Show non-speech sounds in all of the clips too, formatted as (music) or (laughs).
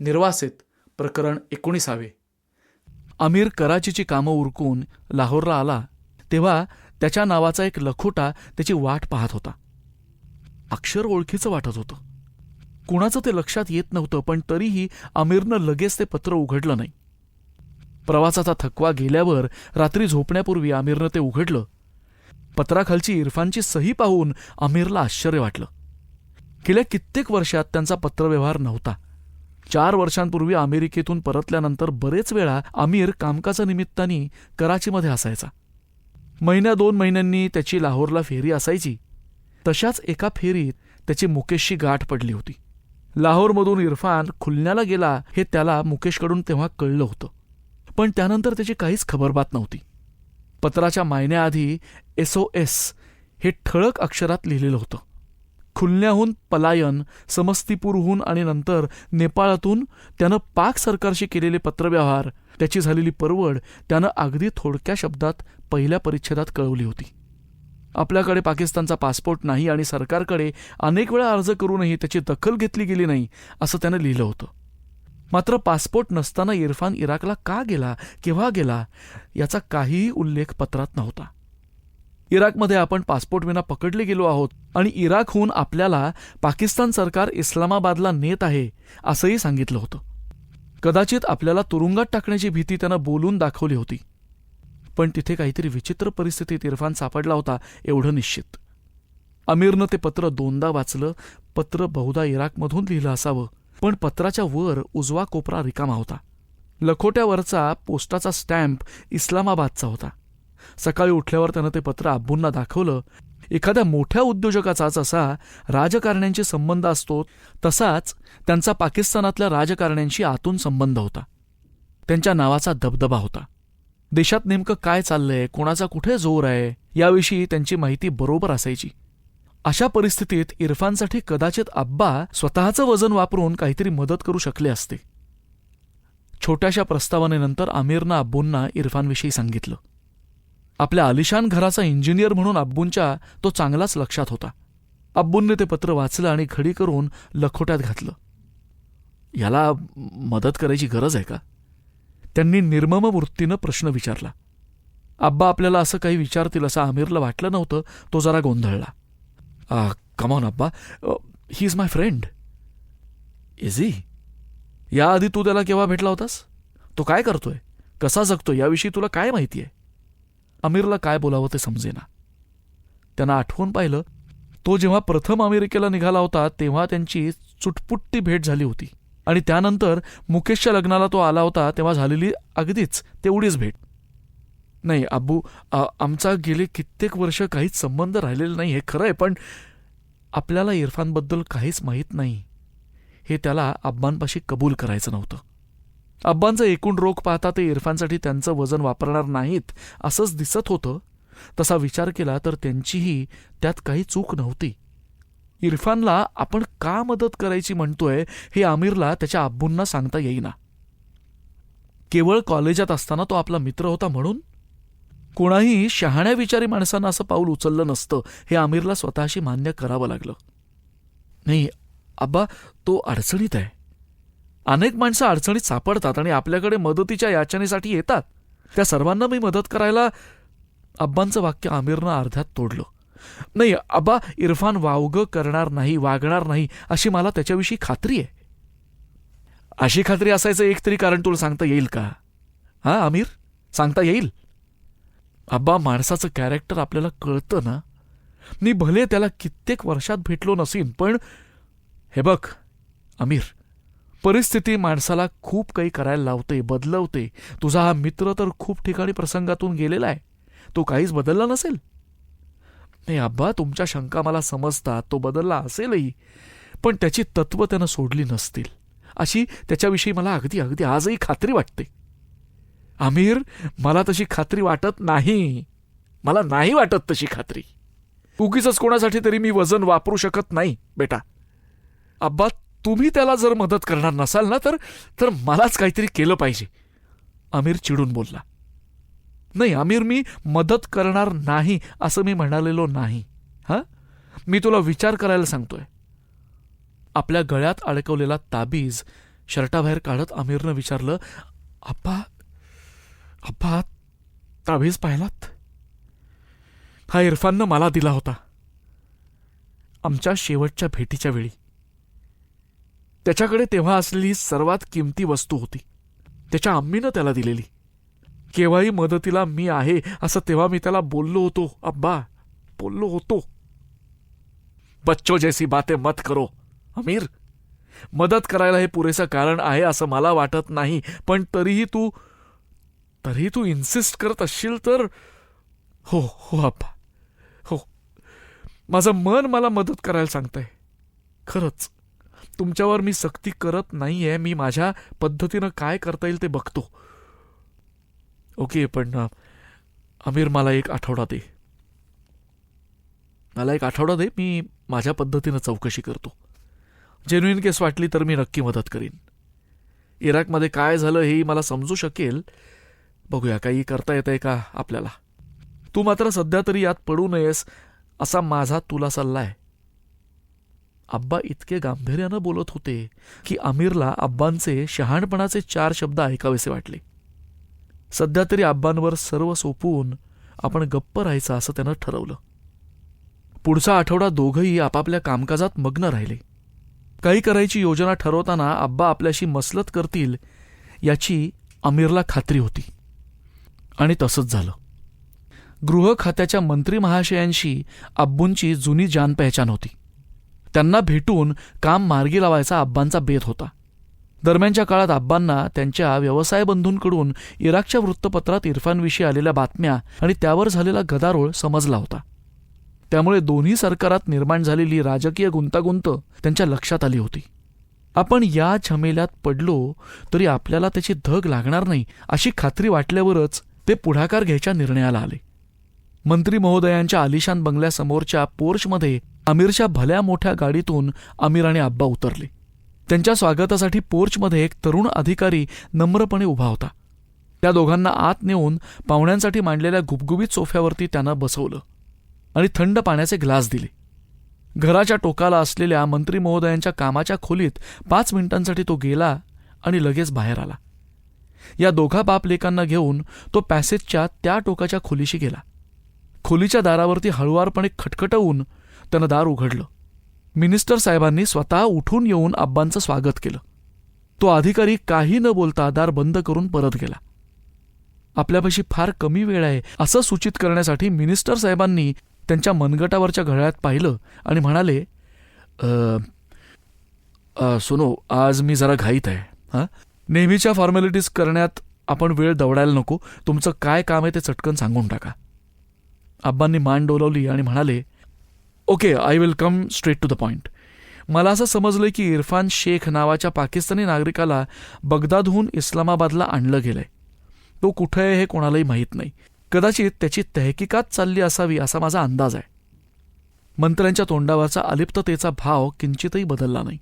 निर्वासित प्रकरण एकोणीसावे. अमीर कराचीची कामं उरकून लाहोरला आला तेव्हा त्याच्या नावाचा एक लखोटा त्याची वाट पाहत होता. अक्षर ओळखीचं वाटत होतं. कुणाचं ते लक्षात येत नव्हतं पण तरीही आमिरनं लगेच ते पत्र उघडलं नाही. प्रवासाचा थकवा गेल्यावर रात्री झोपण्यापूर्वी आमिरनं ते उघडलं. पत्राखालची इरफानची सही पाहून आमिरला आश्चर्य वाटलं. गेल्या कित्येक वर्षात त्यांचा पत्रव्यवहार नव्हता. चार वर्षांपूर्वी अमेरिकेतून परतल्यानंतर बरेच वेळा आमिर कामकाजा निमित्ताने कराचीमध्ये असायचा. महिन्या दोन महिन्यांनी त्याची लाहोरला फेरी असायची. तशाच एका फेरीत त्याची मुकेशशी गाठ पडली होती. लाहोरमधून इरफान खुलण्याला गेला हे त्याला मुकेशकडून तेव्हा कळलं होतं. पण त्यानंतर त्याची काहीच खबरबात नव्हती. पत्राच्या मायन्याआधी एस ओ एस हे ठळक अक्षरात लिहिलेलं होतं. खुलण्याहून पलायन समस्तीपूरहून आणि नंतर नेपाळातून त्यानं पाक सरकारशी केलेले पत्रव्यवहार त्याची झालेली परवड त्यानं अगदी थोडक्या शब्दात पहिल्या परिच्छेदात कळवली होती. आपल्याकडे पाकिस्तानचा पासपोर्ट नाही आणि सरकारकडे अनेक वेळा अर्ज करूनही त्याची दखल घेतली गेली नाही असं त्यानं लिहिलं होतं. मात्र पासपोर्ट नसताना इरफान इराकला का गेला केव्हा गेला याचा काहीही उल्लेख पत्रात नव्हता. इराकमध्ये आपण पासपोर्ट विना पकडले गेलो आहोत आणि इराकहून आपल्याला पाकिस्तान सरकार इस्लामाबादला नेत आहे असंही सांगितलं होतं. कदाचित आपल्याला तुरुंगात टाकण्याची भीती त्यानं बोलून दाखवली होती. पण तिथे काहीतरी विचित्र परिस्थितीत इरफान सापडला होता एवढं निश्चित. अमीरनं ते पत्र दोनदा वाचलं पत्र बहुधा इराकमधून लिहिलं असावं पण पत्राच्या वर उजवा कोपरा रिकामा होता. लखोट्यावरचा पोस्टाचा स्टॅम्प इस्लामाबादचा होता. सकाळी उठल्यावर त्यानं ते पत्र आब्बूंना दाखवलं. एखाद्या मोठ्या उद्योजकाचा जसा राजकारण्यांशी संबंध असतो तसाच त्यांचा पाकिस्तानातल्या राजकारण्यांशी आतून संबंध होता. त्यांच्या नावाचा दबदबा होता. देशात नेमकं काय चाललंय कोणाचा कुठे जोर आहे याविषयी त्यांची माहिती बरोबर असायची. अशा परिस्थितीत इरफानसाठी कदाचित अब्बा स्वतःचं वजन वापरून काहीतरी मदत करू शकले असते. छोट्याशा प्रस्तावनेनंतर आमिरनं अब्बूंना इरफानविषयी सांगितलं. आपल्या आलिशान घराचा इंजिनियर म्हणून अब्बूंच्या तो चांगलाच लक्षात होता. अब्बूंनी ते पत्र वाचलं आणि खडी करून लखोट्यात घातलं. याला मदत करायची गरज आहे का? त्यांनी निर्मम वृत्तीनं प्रश्न विचारला. अब्बा आपल्याला असं काही विचारतील असं आमिरला वाटलं नव्हतं तो जरा गोंधळला. कमॉन अब्बा. He is my friend easy याआधी तू त्याला केव्हा भेटला होतास? तो काय करतोय? कसा जगतोय? याविषयी तुला काय माहिती आहे? अमीरला काय बोलावं ते समजेना. त्यांना आठवून पाहिलं तो जेव्हा प्रथम अमेरिकेला निघाला होता तेव्हा त्यांची चुटपुट्टी भेट झाली होती. आणि त्यानंतर मुकेशच्या लग्नाला तो आला होता तेव्हा झालेली अगदीच तेवढीच भेट. नाही अब्बू आमचा गेले कित्येक वर्ष काहीच संबंध राहिलेला नाही हे खरं आहे पण आपल्याला इरफानबद्दल काहीच माहीत नाही. हे त्याला अब्बांपाशी कबूल करायचं नव्हतं. अब्बांचं एकूण रोग पाहता ते इरफानसाठी त्यांचं वजन वापरणार नाहीत असंच दिसत होतं. तसा विचार केला तर त्यांचीही त्यात काही चूक नव्हती. इरफानला आपण का मदत करायची म्हणतोय हे आमिरला त्याच्या अब्बूंना सांगता येईना. केवळ कॉलेजात असताना तो आपला मित्र होता म्हणून? कोणाही शहाण्या विचारी माणसांना असं पाऊल उचललं नसतं हे आमिरला स्वतःशी मान्य करावं लागलं. नाही आब्बा तो अडचणीत आहे. अनेक माणसं अडचणीत सापडतात आणि आपल्याकडे मदतीच्या याचनेसाठी येतात. त्या सर्वांना मी मदत करायला अब्बांचं वाक्य आमिरनं अर्ध्यात तोडलं. नाही अब्बा इरफान वावगं करणार नाही वागणार नाही अशी मला त्याच्याविषयी खात्री आहे. अशी खात्री असायचं एक तरी कारण तुला सांगता येईल का? हा आमिर? सांगता येईल. अब्बा माणसाचं कॅरेक्टर आपल्याला कळतं ना. मी भले त्याला कित्येक वर्षात भेटलो नसीन पण हे बघ आमिर परिस्थिती माणसाला खूप काही करायला लावते बदलवते. तुझा हा मित्र तर खूप ठिकाणी प्रसंगातून गेलेला आहे. तो काहीच बदलला नसेल? नाही अब्बा तुमच्या शंका मला समजतात तो बदलला असेलही पण त्याची तत्व त्यानं सोडली नसतील. अशी त्याच्याविषयी मला अगदी अगदी आजही खात्री वाटते. आमिर मला तशी खात्री वाटत नाही. मला नाही वाटत तशी खात्री. उगीच कोणासाठी तरी मी वजन वापरू शकत नाही बेटा. अब्बा तुम्ही त्याला जर मदत करणार नसाल ना तर तर मलाच काहीतरी केलं पाहिजे. आमिर चिडून बोलला. नाही आमिर मी मदत करणार नाही असं मी म्हणालेलो नाही. हां? मी तुला विचार करायला सांगतोय. आपल्या गळ्यात अडकवलेला ताबीज शर्टाबाहेर काढत आमिरनं विचारलं अप्पा अप्पा ताबीज पाहिलात? हा इरफाननं मला दिला होता. आमच्या शेवटच्या भेटीच्या वेळी. त्याच्याकडे तेव्हा असलेली सर्वात किमती वस्तू होती. त्याच्या आम्मीनं त्याला दिलेली. केव्हाही मदतीला मी आहे असं तेव्हा मी त्याला बोललो होतो. अब्बा बोललो होतो. बच्चो जैसी बाते मत करो. अमीर मदत करायला हे पुरेसं कारण आहे असं मला वाटत नाही. पण तरीही तू तरीही तू इन्सिस्ट करत असशील तर हो हो अब्बा. हो. माझं मन मला मदत करायला सांगतंय. खरंच. तुमच्यावर मी सक्ती करत नाहीये. मी माझ्या पद्धतीनं काय करता येईल ते बघतो. ओके पण आमिर अमीर मला एक आठवडा दे. मला एक आठवडा दे मी माझ्या पद्धतीनं चौकशी करतो. जेन्युइन केस वाटली तर मी नक्की मदत करीन. इराकमध्ये काय झालं हे मला समजू शकेल. बघूया काही करता येतंय का आपल्याला? तू मात्र सध्या तरी यात पडू नयेस असा माझा तुला सल्ला आहे. आब्बा इतके गांभीर्यानं बोलत होते की आमिरला आब्बांचे शहाणपणाचे चार शब्द ऐकावेसे वाटले. सध्या तरी आब्बांवर सर्व सोपवून आपण गप्प राहायचं असं त्यानं ठरवलं. पुढचा आठवडा दोघंही आपापल्या कामकाजात मग्न राहिले. काही करायची योजना ठरवताना आब्बा आपल्याशी मसलत करतील याची आमिरला खात्री होती. आणि तसंच झालं. गृह खात्याच्या मंत्री महाशयांशी अब्बूंची जुनी जान पहचान होती. त्यांना भेटून काम मार्गी लावायचा अब्बांचा बेत होता. दरम्यानच्या काळात अब्बांना त्यांच्या व्यवसाय बंधूंकडून इराकच्या वृत्तपत्रात इरफानविषयी आलेल्या बातम्या आणि त्यावर झालेला गदारोळ समजला होता. त्यामुळे दोन्ही सरकारात निर्माण झालेली राजकीय गुंतागुंत त्यांच्या लक्षात आली होती. आपण या झमेल्यात पडलो तरी आपल्याला त्याची धग लागणार नाही अशी खात्री वाटल्यावरच ते पुढाकार घ्यायच्या निर्णयाला आले. मंत्री महोदयांच्या आलिशान बंगल्यासमोरच्या पोर्चमध्ये आमिरच्या भल्या मोठ्या गाडीतून आमिर आणि आब्बा उतरले. त्यांच्या स्वागतासाठी पोर्चमध्ये एक तरुण अधिकारी नम्रपणे उभा होता. त्या दोघांना आत नेऊन पाहुण्यांसाठी मांडलेल्या गुबगुबीत सोफ्यावरती त्यांना बसवलं आणि थंड पाण्याचे ग्लास दिले. घराच्या टोकाला असलेल्या मंत्री महोदयांच्या कामाच्या खोलीत पाच मिनिटांसाठी तो गेला आणि लगेच बाहेर आला. या दोघा बापलेकांना घेऊन तो पॅसेजच्या त्या टोकाच्या खोलीशी गेला. खोलीच्या दारावरती हळुवारपणे खटखटवून त्यानं दार उघडलं. मिनिस्टर साहेबांनी स्वतः उठून येऊन आब्बांचं स्वागत केलं. तो अधिकारी काही न बोलता दार बंद करून परत गेला. आपल्यापाशी फार कमी वेळ आहे असं सूचित करण्यासाठी मिनिस्टर साहेबांनी त्यांच्या मनगटावरच्या घड्याळात पाहिलं आणि म्हणाले "अ, सोनो आज मी जरा घाईत आहे हां? नेहमीच्या फॉर्मॅलिटीज करण्यात आपण वेळ दवडायला नको तुमचं काय काम आहे ते चटकन सांगून टाका. आब्बांनी मान डोलवली आणि म्हणाले okay I will come straight to the point मला असं समजलं की इरफान शेख नावाच्या पाकिस्तानी नागरिकाला बगदादहून इस्लामाबादला आणलं गेलंय. तो कुठं आहे हे कोणालाही माहीत नाही. कदाचित त्याची तहकीकात चालली असावी असा माझा अंदाज आहे. मंत्र्यांच्या तोंडावरचा अलिप्ततेचा भाव किंचितही बदलला नाही.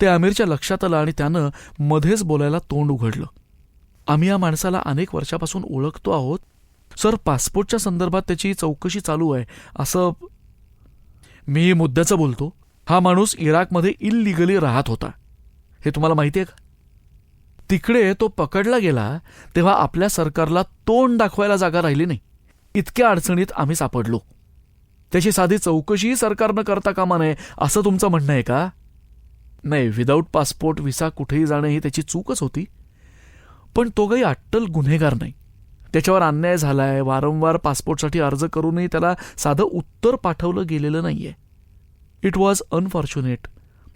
ते आमिरच्या लक्षात आलं आणि त्यानं मध्येच बोलायला तोंड उघडलं. आम्ही या माणसाला अनेक वर्षापासून ओळखतो आहोत. सर पासपोर्टच्या संदर्भात त्याची चौकशी चालू आहे असं मी मुद्द्याचं बोलतो. हा माणूस इराकमध्ये इल्लिगली राहत होता. हे तुम्हाला माहिती आहे का? तिकडे तो पकडला गेला तेव्हा आपल्या सरकारला तोंड दाखवायला जागा राहिली नाही. इतक्या अडचणीत आम्ही सापडलो. त्याची साधी चौकशीही सरकारनं करता कामा नये असं तुमचं म्हणणं आहे का? नाही विदाऊट पासपोर्ट व्हिसा कुठेही जाणं ही त्याची चूकच होती. पण तो काही अट्टल गुन्हेगार नाही. त्याच्यावर अन्याय झालाय वारंवार पासपोर्टसाठी अर्ज करूनही त्याला साधं उत्तर पाठवलं गेलेलं नाहीये. It was unfortunate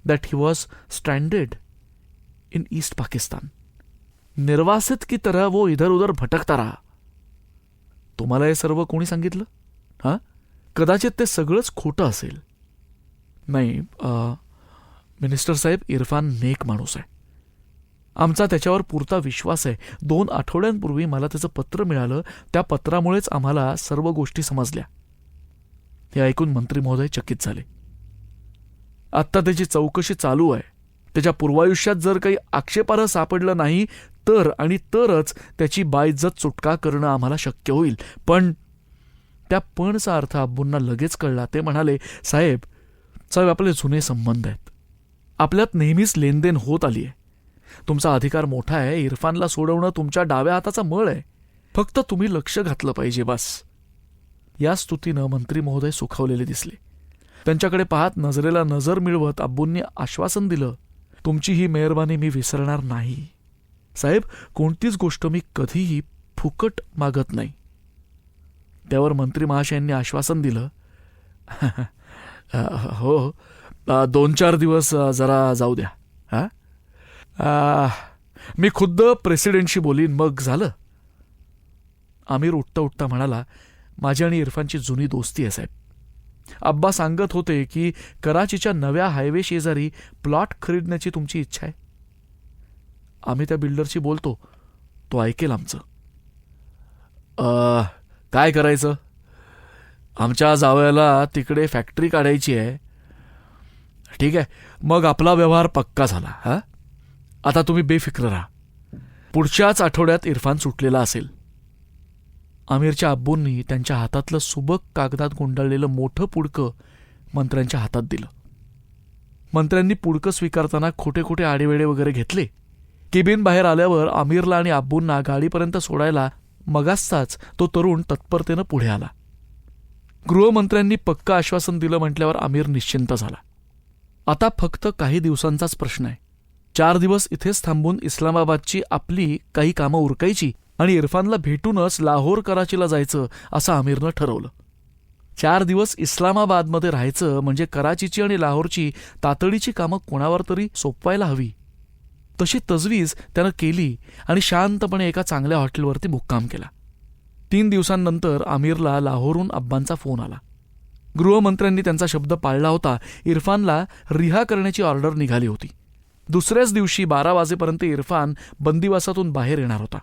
that he was stranded in East Pakistan निर्वासित की तरह वो इधर उधर भटकता रहा. तुम्हाला हे सर्व कोणी सांगितलं? हां? कदाचित ते सगळंच खोटं असेल. नाही मिनिस्टर साहेब इरफान नेक माणूस आहे. आमचा त्याच्यावर पुरता विश्वास आहे. दोन आठवड्यांपूर्वी मला त्याचं पत्र मिळालं. त्या पत्रामुळेच आम्हाला सर्व गोष्टी समजल्या. हे ऐकून मंत्री महोदय चकित झाले. आत्ता त्याची चौकशी चालू आहे. त्याच्या पूर्वायुष्यात जर काही आक्षेपार्ह सापडलं नाही तर आणि तरच त्याची बायजत सुटका करणं आम्हाला शक्य होईल. पण त्या पणचा अर्थ अब्बूंना लगेच कळला. ते म्हणाले साहेब साहेब आपले जुने संबंध आहेत. आपल्यात नेहमीच लेनदेन होत आली आहे तुमचा अधिकार मोठा आहे इरफानला सोडवणं तुमच्या डाव्या हाताचा मळ आहे. फक्त तुम्ही लक्ष घातलं पाहिजे बस. या स्तुतीनं मंत्री महोदय सुखावलेले दिसले. त्यांच्याकडे पाहत नजरेला नजर मिळवत अब्बूंनी आश्वासन दिलं तुमची ही मेहरबानी मी विसरणार नाही. साहेब कोणतीच गोष्ट मी कधीही फुकट मागत नाही. त्यावर मंत्री महाशयांनी आश्वासन दिलं हो, हो. दोन चार दिवस जरा जाऊ द्या. हा? मी खुद्द प्रेसिडेंटशी बोलीन. मग झालं. आमिर उठता उठता म्हणाला माझी आणि इरफानची जुनी दोस्ती आहे साहेब. अब्बा सांगत होते की कराचीच्या नव्या हायवे शेजारी प्लॉट खरीदण्याची तुमची इच्छा आहे. आम्ही त्या बिल्डरशी बोलतो. तो ऐकेल आमचं. काय करायचं? आमच्या जावयाला तिकडे फॅक्टरी काढायची आहे. ठीक आहे. मग आपला व्यवहार पक्का झाला हां? आता तुम्ही बेफिक्र राहा. पुढच्याच आठवड्यात इरफान सुटलेला असेल. आमिरच्या अब्बूंनी त्यांच्या हातातलं सुबक कागदात गुंडाळलेलं मोठं पुडकं मंत्र्यांच्या हातात दिलं. मंत्र्यांनी पुडकं स्वीकारताना खोटे खोटे आडेवेडे वगैरे घेतले. केबिन बाहेर आल्यावर आमिरला आणि अब्बूंना गाडीपर्यंत सोडायला मगासताच तो तरुण तत्परतेनं पुढे आला. गृहमंत्र्यांनी पक्क आश्वासन दिलं म्हटल्यावर आमिर निश्चिंत झाला. आता फक्त काही दिवसांचाच प्रश्न आहे. चार दिवस इथेच थांबून इस्लामाबादची आपली काही कामं उरकायची आणि इरफानला भेटूनच लाहोर कराचीला जायचं असं आमिरनं ठरवलं. चार दिवस इस्लामाबादमध्ये राहायचं म्हणजे कराचीची आणि लाहोरची तातडीची कामं कोणावर तरी सोपवायला हवी. तशी तजवीज त्यानं केली आणि शांतपणे एका चांगल्या हॉटेलवरती मुक्काम केला. तीन दिवसांनंतर आमिरला लाहोरहून अब्बांचा फोन आला. गृहमंत्र्यांनी त्यांचा शब्द पाळला होता. इरफानला रिहा करण्याची ऑर्डर निघाली होती. दुसऱ्याच दिवशी बारा वाजेपर्यंत इरफान बंदिवासातून बाहेर येणार होता.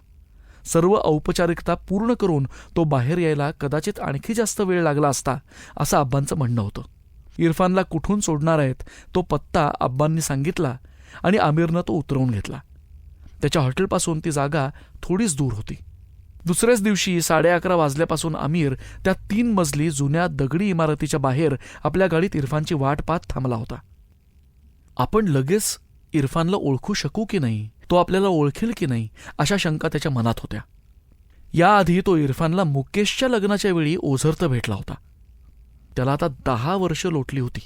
सर्व औपचारिकता पूर्ण करून तो बाहेर यायला कदाचित आणखी जास्त वेळ लागला असता असं अब्बांचं म्हणणं होतं. इरफानला कुठून सोडणार आहेत तो पत्ता अब्बांनी सांगितला आणि आमिरनं तो उतरवून घेतला. त्याच्या हॉटेलपासून ती जागा थोडीच दूर होती. दुसऱ्याच दिवशी साडे अकरा वाजल्यापासून आमिर त्या तीन मजली जुन्या दगडी इमारतीच्या बाहेर आपल्या गाडीत इरफानची वाट पाहत थांबला होता. आपण लगेच इरफानला ओळखू शकू की नाही तो आपल्याला ओळखेल की नाही अशा शंका त्याच्या मनात होत्या. याआधी तो इरफानला मुकेशच्या लग्नाच्या वेळी ओझरत भेटला होता. त्याला आता दहा वर्ष लोटली होती.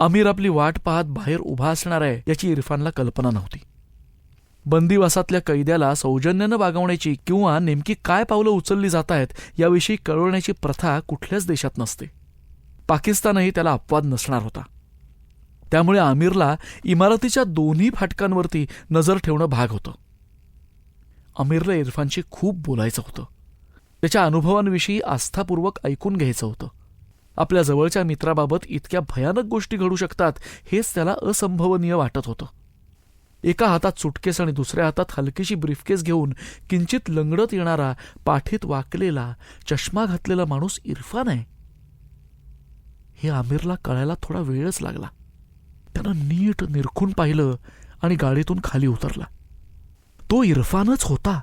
आमिर आपली वाट पाहत बाहेर उभा असणार आहे याची इरफानला कल्पना नव्हती. बंदिवासातल्या कैद्याला सौजन्यानं वागवण्याची किंवा नेमकी काय पावलं उचलली जात आहेत याविषयी कळवण्याची प्रथा कुठल्याच देशात नसते. पाकिस्तानही त्याला अपवाद नसणार होता. त्यामुळे आमिरला इमारतीच्या दोन्ही फाटकांवरती नजर ठेवणं भाग होतं. आमिरला इरफानशी खूप बोलायचं होतं. त्याच्या अनुभवांविषयी आस्थापूर्वक ऐकून घ्यायचं होतं. आपल्या जवळच्या मित्राबाबत इतक्या भयानक गोष्टी घडू शकतात हेच त्याला असंभवनीय वाटत होतं. एका हातात सुटकेस आणि दुसऱ्या हातात हलकीशी ब्रीफकेस घेऊन किंचित लंगडत येणारा पाठीत वाकलेला चष्मा घातलेला माणूस इरफान आहे. हे आमिरला कळायला थोडा वेळच लागला. त्यानं नीट निरखून पाहिलं आणि गाडीतून खाली उतरला. तो इरफानच होता.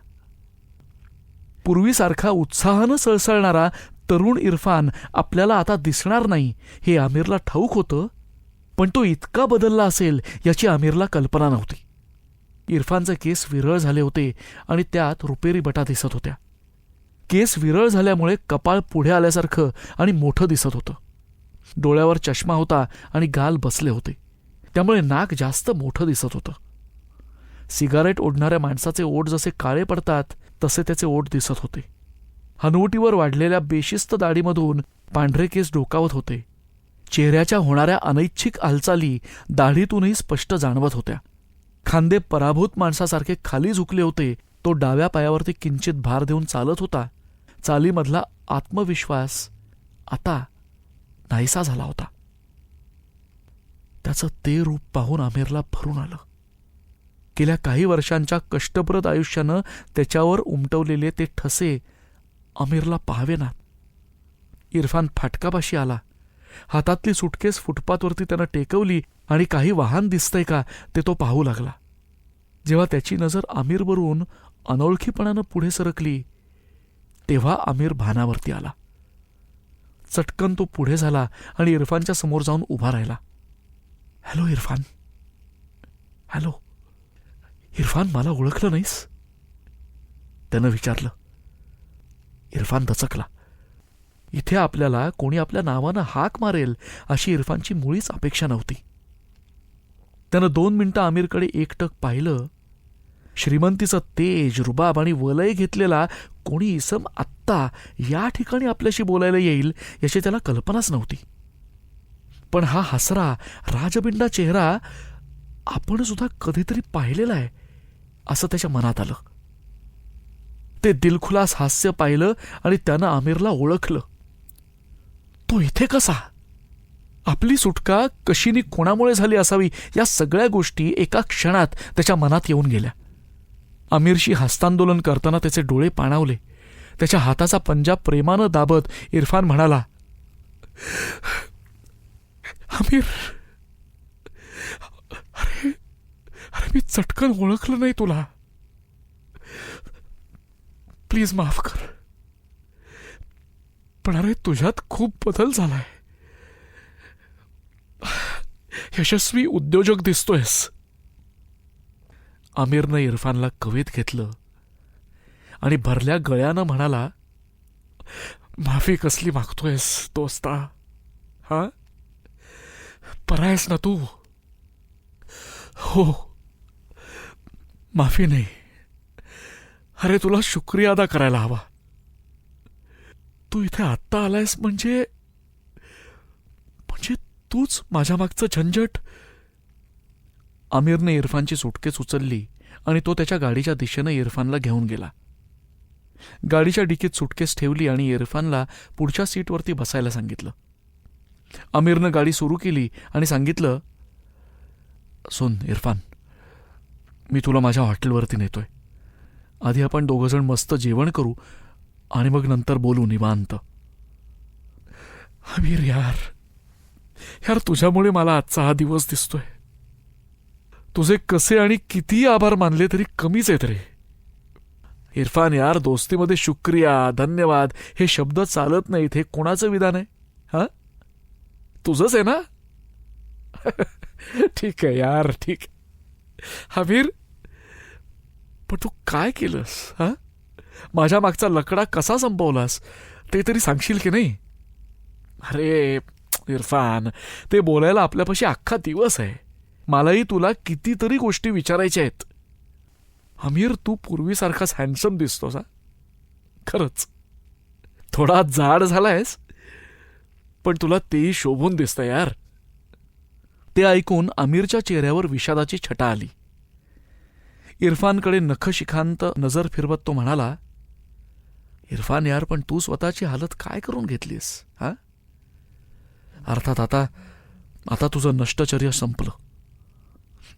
पूर्वीसारखा उत्साहानं सळसळणारा तरुण इरफान आपल्याला आता दिसणार नाही हे आमिरला ठाऊक होतं पण तो इतका बदलला असेल याची आमिरला कल्पना नव्हती. इरफानचे केस विरळ झाले होते आणि त्यात रुपेरी बटा दिसत होत्या. केस विरळ झाल्यामुळे कपाळ पुढे आल्यासारखं आणि मोठं दिसत होतं. डोळ्यावर चष्मा होता आणि गाल बसले होते. त्यामुळे नाक जास्त मोठं दिसत होतं. सिगारेट ओढणाऱ्या माणसाचे ओठ जसे काळे पडतात तसे त्याचे ओठ दिसत होते. हनुवटीवर वाढलेल्या बेशिस्त दाढीमधून पांढरे केस डोकावत होते. चेहऱ्याच्या होणाऱ्या अनैच्छिक हालचाली दाढीतूनही स्पष्ट जाणवत होत्या. खांदे पराभूत माणसासारखे खाली झुकले होते तो डाव्या पायावरती किंचित भार देऊन चालत होता. चालीमधला आत्मविश्वास आता नाहीसा झाला होता. त्याचं ते रूप पाहून आमिरला भरून आलं. गेल्या काही वर्षांच्या कष्टप्रद आयुष्यानं त्याच्यावर उमटवलेले ते ठसे आमिरला पाहावेनात. इरफान फाटकापाशी आला. हातातली सुटकेस फुटपाथवरती त्यानं टेकवली आणि काही वाहन दिसतंय का ते तो पाहू लागला. जेव्हा त्याची नजर आमिरवरून अनोळखीपणानं पुढे सरकली तेव्हा आमिर भानावरती आला. चटकन तो पुढे झाला आणि इरफानच्या समोर जाऊन उभा राहिला. हॅलो इरफान हॅलो इरफान मला ओळखलं नाहीस? त्यानं विचारलं. इरफान दचकला. इथे आपल्याला कोणी आपल्या नावानं हाक मारेल अशी इरफानची मुळीच अपेक्षा नव्हती. त्यानं दोन मिनिटं आमिरकडे एकटक पाहिलं. श्रीमंतीचं तेज रुबाब आणि वलय घेतलेला कोणी इसम आत्ता या ठिकाणी आपल्याशी बोलायला येईल याची त्याला कल्पनाच नव्हती. पण हा हसरा राजबिंडा चेहरा आपण सुद्धा कधीतरी पाहिलेला आहे असं त्याच्या मनात आलं. ते दिलखुलास हास्य पाहिलं आणि त्यानं आमिरला ओळखलं. तो इथे कसा? आपली सुटका कशीनी कोणामुळे झाली असावी या सगळ्या गोष्टी एका क्षणात त्याच्या मनात येऊन गेल्या. आमिरशी हस्तांदोलन करताना त्याचे डोळे पाणावले. त्याच्या हाताचा पंजा प्रेमानं दाबत इरफान म्हणाला आमिर अरे अरे मी चटकन ओळखलं नाही तुला. प्लीज माफ कर. पण अरे तुझ्यात खूप बदल झालाय. यशस्वी उद्योजक दिसतोयस. आमिरनं इरफानला कवेत घेतलं आणि भरल्या गळ्यानं म्हणाला माफी कसली मागतोयस दोस्ता? हा? परायस ना तू हो माफी नाही अरे तुला शुक्रिया अदा करायला हवा तू इथे आत्ता आलायस म्हणजे म्हणजे तूच माझ्या मागचं झंझट आमिरने इरफानची सुटकेस उचलली आणि तो त्याच्या गाडीच्या दिशेनं इरफानला घेऊन गेला गाडीच्या डिकीत सुटकेस ठेवली आणि इरफानला पुढच्या सीटवरती बसायला सांगितलं आमिरनं गाडी सुरू केली आणि सांगितलं सुन इरफान मी तुला माझ्या हॉटेलवरती नेतोय. आधी आपण दोघंजण मस्त जेवण करू आणि मग नंतर बोलू निवांत. आमिर यार यार तुझ्यामुळे मला आजचा हा दिवस दिसतोय. तुझे कसे आणि किती आभार मानले तरी कमीच आहेत रे. इरफान यार दोस्तीमध्ये शुक्रिया धन्यवाद. हे शब्द चालत नाहीत हे कोणाचं विधान आहे? हां? तुझंच आहे ना? (laughs) ठीक आहे यार ठीक. हवीर पण तू काय केलंस हा? माझ्या मागचा लकडा कसा संपवलास ते तरी सांगशील की नाही? अरे इरफान ते बोलायला आपल्यापाशी अख्खा दिवस आहे. मलाही तुला कितीतरी गोष्टी विचारायच्या आहेत. अमीर तू पूर्वीसारखाच हँडसम दिसतोस हा? खरंच. थोडा जाड झालायस पण तुला तेही शोभून दिसतं यार. ते ऐकून आमिरच्या चेहऱ्यावर विषादाची छटा आली. इरफानकडे नखशिखांत नजर फिरवत तो म्हणाला इरफान यार पण तू स्वतःची हालत काय करून घेतलीस हा? अर्थात आता आता तुझं नष्टचर्य संपलं.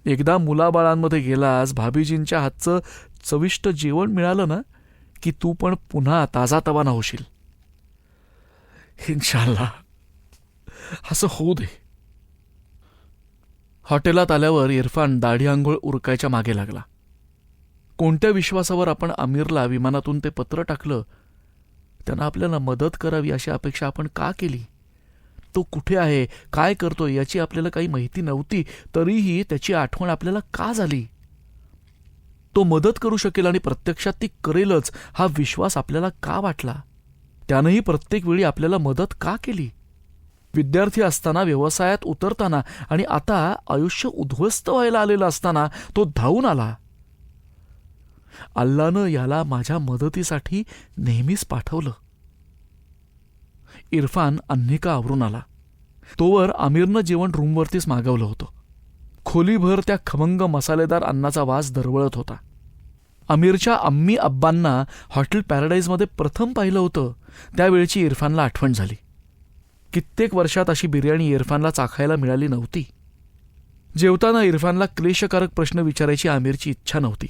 एकदा मुलाबाळांमध्ये गेलास भाभीजींच्या हातचं चविष्ट जेवण मिळालं ना की तू पण पुन्हा ताजा तवाना होशील. इन्शाल्ला असं होऊ दे. हॉटेलात आल्यावर इरफान दाढी आंघोळ उरकायच्या मागे लागला. कोणत्या विश्वासावर आपण आमिरला विमानातून ते पत्र टाकलं? त्यांना आपल्याला मदत करावी अशी अपेक्षा आपण का केली? तो कुठे आहे? काय करतोय? याची आपल्याला काही माहिती नव्हती तरीही त्याची आठवण आपल्याला का झाली? तो मदत करू शकेल आणि प्रत्यक्षात ती करेलच हा विश्वास आपल्याला का वाटला? त्यानंही प्रत्येक वेळी आपल्याला मदत का केली? विद्यार्थी असताना व्यवसायात उतरताना आणि आता आयुष्य उद्ध्वस्त व्हायला आलेलं असताना तो धावून आला. अल्लानं याला माझ्या मदतीसाठी नेहमीच पाठवलं. इरफान अन्निका आवरून आला. तोवर आमिरनं जेवण रूमवरतीच मागवलं होतं. खोलीभर त्या खमंग मसालेदार अन्नाचा वास दरवळत होता. आमिरच्या अम्मी अब्बांना हॉटेल पॅराडाईजमध्ये प्रथम पाहिलं होतं. त्यावेळची इरफानला आठवण झाली. कित्येक वर्षात अशी बिर्याणी इरफानला चाखायला मिळाली नव्हती. जेवताना इरफानला क्लेशकारक प्रश्न विचारायची आमिरची इच्छा नव्हती.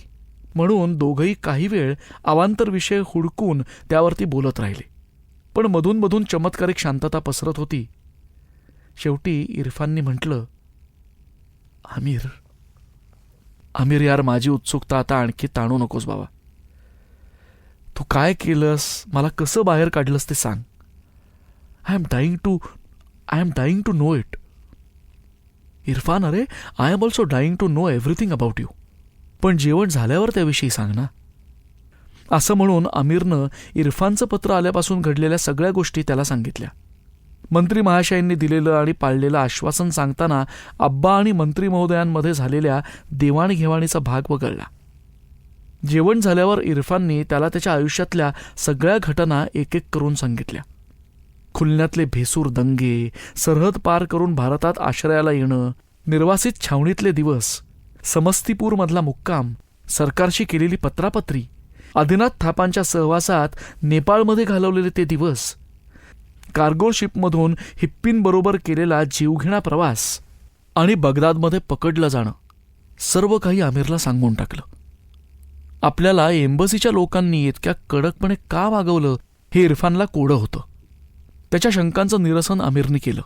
म्हणून दोघंही काही वेळ अवांतर विषय हुडकून त्यावरती बोलत राहिले. पण मधून मधून चमत्कारिक शांतता पसरत होती. शेवटी इरफाननी म्हटलं आमिर आमिर यार माझी उत्सुकता आता आणखी ताणू नकोस बाबा. तू काय केलंस मला कसं बाहेर काढलंस ते सांग. I am dying to I am dying to know it Irfan अरे I am also dying to know everything about you पण जेवण झाल्यावर त्याविषयी सांग ना. असं म्हणून आमिरनं इरफानचं पत्र आल्यापासून घडलेल्या सगळ्या गोष्टी त्याला सांगितल्या. मंत्री महाशयांनी दिलेलं आणि पाळलेलं आश्वासन सांगताना आब्बा आणि मंत्री महोदयांमध्ये झालेल्या देवाणघेवाणीचा भाग वगळला. जेवण झाल्यावर इरफाननी त्याला त्याच्या आयुष्यातल्या सगळ्या घटना एक एक करून सांगितल्या. खुलण्यातले भेसूर दंगे सरहद पार करून भारतात आश्रयाला येणं निर्वासित छावणीतले दिवस समस्तीपूरमधला मुक्काम सरकारशी केलेली पत्रापत्री आदिनाथ थापांच्या सहवासात नेपाळमध्ये घालवलेले ते दिवस कार्गो शिपमधून हिप्पींबरोबर केलेला जीवघेणा प्रवास आणि बगदादमध्ये पकडलं जाणं सर्व काही आमिरला सांगून टाकलं. आपल्याला एम्बसीच्या लोकांनी इतक्या कडकपणे का वागवलं हे इरफानला कोडं होतं. त्याच्या शंकांचं निरसन आमिरने केलं.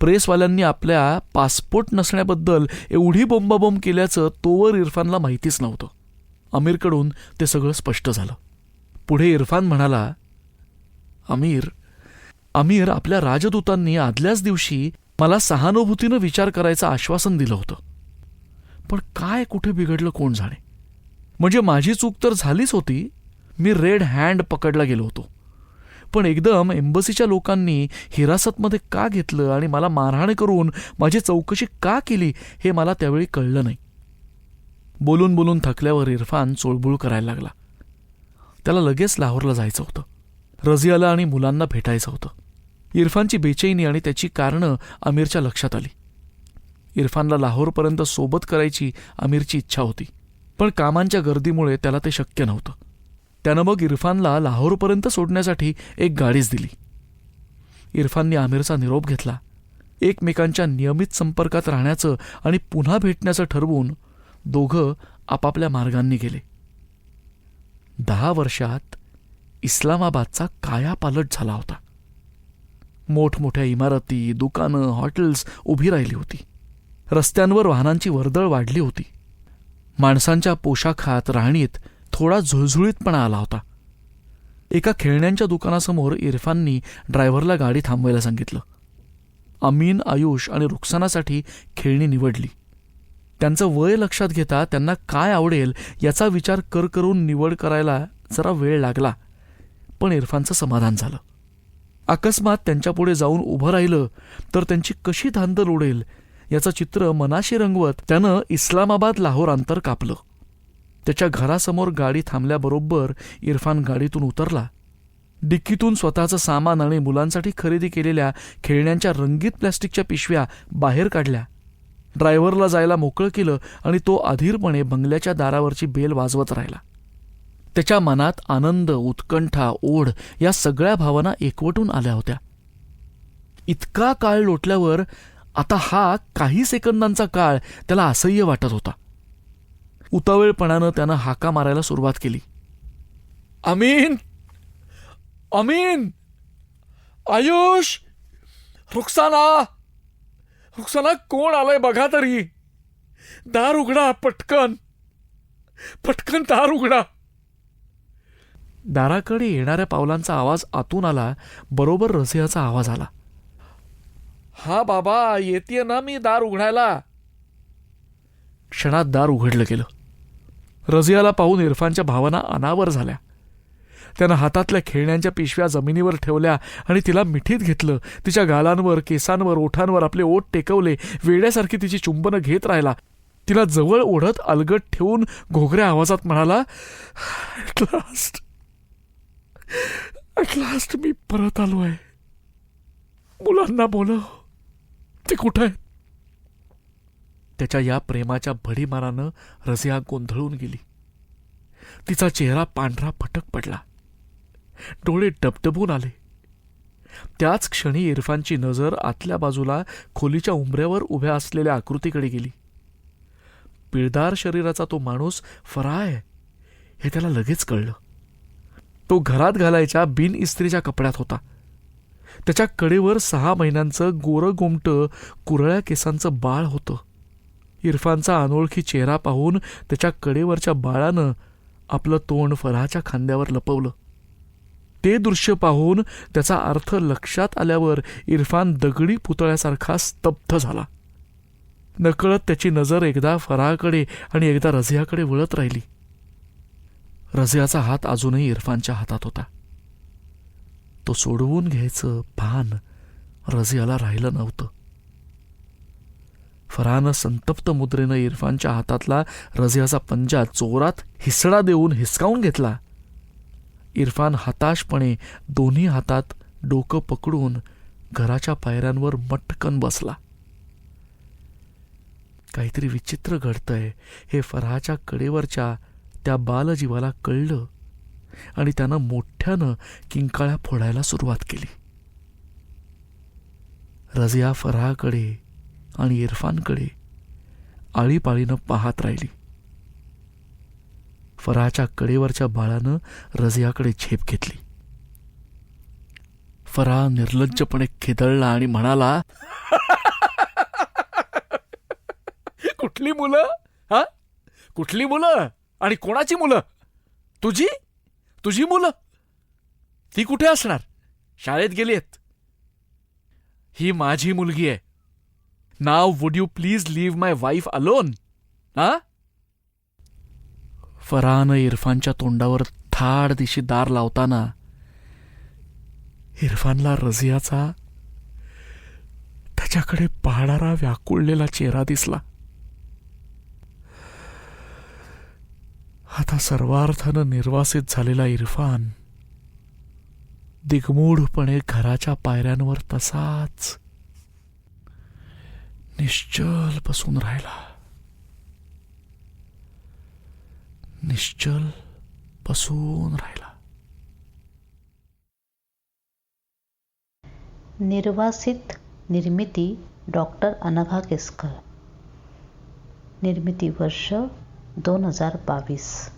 प्रेसवाल्यांनी आपल्या पासपोर्ट नसण्याबद्दल एवढी बोंबाबोंब केल्याचं तोवर इरफानला माहितीच नव्हतं. आमिरकडून ते सगळं स्पष्ट झालं. पुढे इरफान म्हणाला आमिर आमिर आपल्या राजदूतांनी आदल्याच दिवशी मला सहानुभूतीनं विचार करायचं आश्वासन दिलं होतं. पण काय कुठे बिघडलं कोण जाणे? म्हणजे माझी चूक तर झालीच होती. मी रेड हँड पकडला गेलो होतो. पण एकदम एम्बसीच्या लोकांनी हिरासतमध्ये का घेतलं आणि मला मारहाण करून माझी चौकशी का केली हे मला त्यावेळी कळलं नाही. बोलून बोलून थकल्यावर इरफान चोळबुळ करायला लागला. त्याला लगेच लाहोरला जायचं होतं. रझियाला आणि मुलांना भेटायचं होतं. इरफानची बेचैनी आणि त्याची कारणं आमिरच्या लक्षात आली. इरफानला लाहोरपर्यंत सोबत करायची आमिरची इच्छा होती. पण कामांच्या गर्दीमुळे त्याला ते शक्य नव्हतं. त्यानं मग इरफानला लाहोरपर्यंत सोडण्यासाठी एक गाडीच दिली. इरफानने आमिरचा निरोप घेतला. एकमेकांच्या नियमित संपर्कात राहण्याचं आणि पुन्हा भेटण्याचं ठरवून दोघं आपापल्या मार्गांनी गेले. दहा वर्षात इस्लामाबादचा कायापालट झाला होता. मोठमोठ्या इमारती दुकानं हॉटेल्स उभी राहिली होती. रस्त्यांवर वाहनांची वर्दळ वाढली होती. माणसांच्या पोशाखात राहणीत थोडा झुळझुळीतपणा आला होता. एका खेळण्यांच्या दुकानासमोर इरफाननी ड्रायव्हरला गाडी थांबवायला सांगितलं. अमीन आयुष आणि रुखसानासाठी खेळणी निवडली. त्यांचं वय लक्षात घेता त्यांना काय आवडेल याचा विचार कर करून निवड करायला जरा वेळ लागला. पण इरफानचं समाधान झालं. अकस्मात त्यांच्यापुढे जाऊन उभं राहिलं तर त्यांची कशी धांदल उडेल याचं चित्र मनाशी रंगवत त्यानं इस्लामाबाद लाहोर अंतर कापलं. त्याच्या घरासमोर गाडी थांबल्याबरोबर इरफान गाडीतून उतरला. डिक्कीतून स्वतःचं सामान आणि मुलांसाठी खरेदी केलेल्या खेळण्यांच्या रंगीत प्लॅस्टिकच्या पिशव्या बाहेर काढल्या. ड्रायव्हरला जायला मोकळं केलं आणि तो अधीरपणे बंगल्याच्या दारावरची बेल वाजवत राहिला. त्याच्या मनात आनंद उत्कंठा ओढ या सगळ्या भावना एकवटून आल्या होत्या. इतका काळ लोटल्यावर आता हा काही सेकंदांचा काळ त्याला असह्य वाटत होता. उतावेळपणानं त्यानं हाका मारायला सुरुवात केली. अमीन! अमीन! आयुष! रुक्साना! रुक्साना कोण आलंय बघा तरी. दार उघडा पटकन. पटकन दार उघडा. दाराकडे येणाऱ्या पावलांचा आवाज आतून आला बरोबर रसियाचा आवाज आला. हा बाबा येते ना मी दार उघडायला. क्षणात दार उघडलं गेलं. रझियाला पाहून इरफानच्या भावना अनावर झाल्या. त्यानं हातातल्या खेळण्यांच्या पिशव्या जमिनीवर ठेवल्या आणि तिला मिठीत घेतलं. तिच्या गालांवर केसांवर ओठांवर आपले ओठ टेकवले. वेड्यासारखी तिची चुंबनं घेत राहिला. तिला जवळ ओढत अलगट ठेवून घोगऱ्या आवाजात म्हणाला लास्ट लास्ट मी परत आलो आहे मुलांना बोलव. ते कुठं आहेत? त्याच्या या प्रेमाच्या भडीमारानं रझिया गोंधळून गेली. तिचा चेहरा पांढरा फटक पडला. डोळे डबडबून आले. त्याच क्षणी इरफानची नजर आतल्या बाजूला खोलीच्या उंबऱ्यावर उभ्या असलेल्या आकृतीकडे गेली. पिळदार शरीराचा तो माणूस फराय हे त्याला लगेच कळलं. तो घरात घालायच्या बिन इस्त्रीच्या कपड्यात होता. त्याच्या कडेवर सहा महिन्यांचं गोरं गोमटं कुरळ्या केसांचं बाळ होतं. इरफानचा अनोळखी चेहरा पाहून त्याच्या कडेवरच्या बाळानं आपलं तोंड फराच्या खांद्यावर लपवलं. ते दृश्य पाहून त्याचा अर्थ लक्षात आल्यावर इरफान दगडी पुतळ्यासारखा स्तब्ध झाला. नकळत त्याची नजर एकदा फराकडे आणि एकदा रझियाकडे वळत राहिली. रझियाचा हात अजूनही इरफानच्या हातात होता. तो सोडवून घ्यायचं भान रझियाला राहिलं नव्हतं. फरहानं संतप्त मुद्रेनं इरफानच्या हातातला रझियाचा पंजा चोरात हिसडा देऊन हिसकावून घेतला. इरफान हताशपणे दोन्ही हातात डोकं पकडून घराच्या पायऱ्यांवर मटकन बसला. काहीतरी विचित्र घडतंय हे फरहाच्या कडेवरच्या त्या बालजीवाला कळलं आणि त्यानं मोठ्यानं किंकाळ्या फोडायला सुरुवात केली. रझिया फराकडे आणि इरफानकडे आळीपाळीनं पाहत राहिली. फराच्या कडेवरच्या बाळानं रजियाकडे झेप घेतली. फरा निर्लज्जपणे खिदळला आणि म्हणाला कुठली मुलं? हा? कुठली मुलं? आणि कोणाची मुलं? तुझी? तुझी मुलं? ती कुठे असणार? शाळेत गेली आहेत. ही माझी मुलगी आहे. नाव would you please leave my wife alone हा फरानं इरफानच्या तोंडावर थाड दिशी दार लावताना इरफानला रझियाचा त्याच्याकडे पाहणारा व्याकुळलेला चेहरा दिसला आता सर्वार्थानं निर्वासित झालेला इरफान दिगमूढपणे घराच्या पायऱ्यांवर तसाच निश्चल बसून राहिला. निश्चल बसून राहिला. निर्वासित निर्मिती डॉक्टर अनघा केसकर. निर्मिती वर्ष दोन हजार बावीस.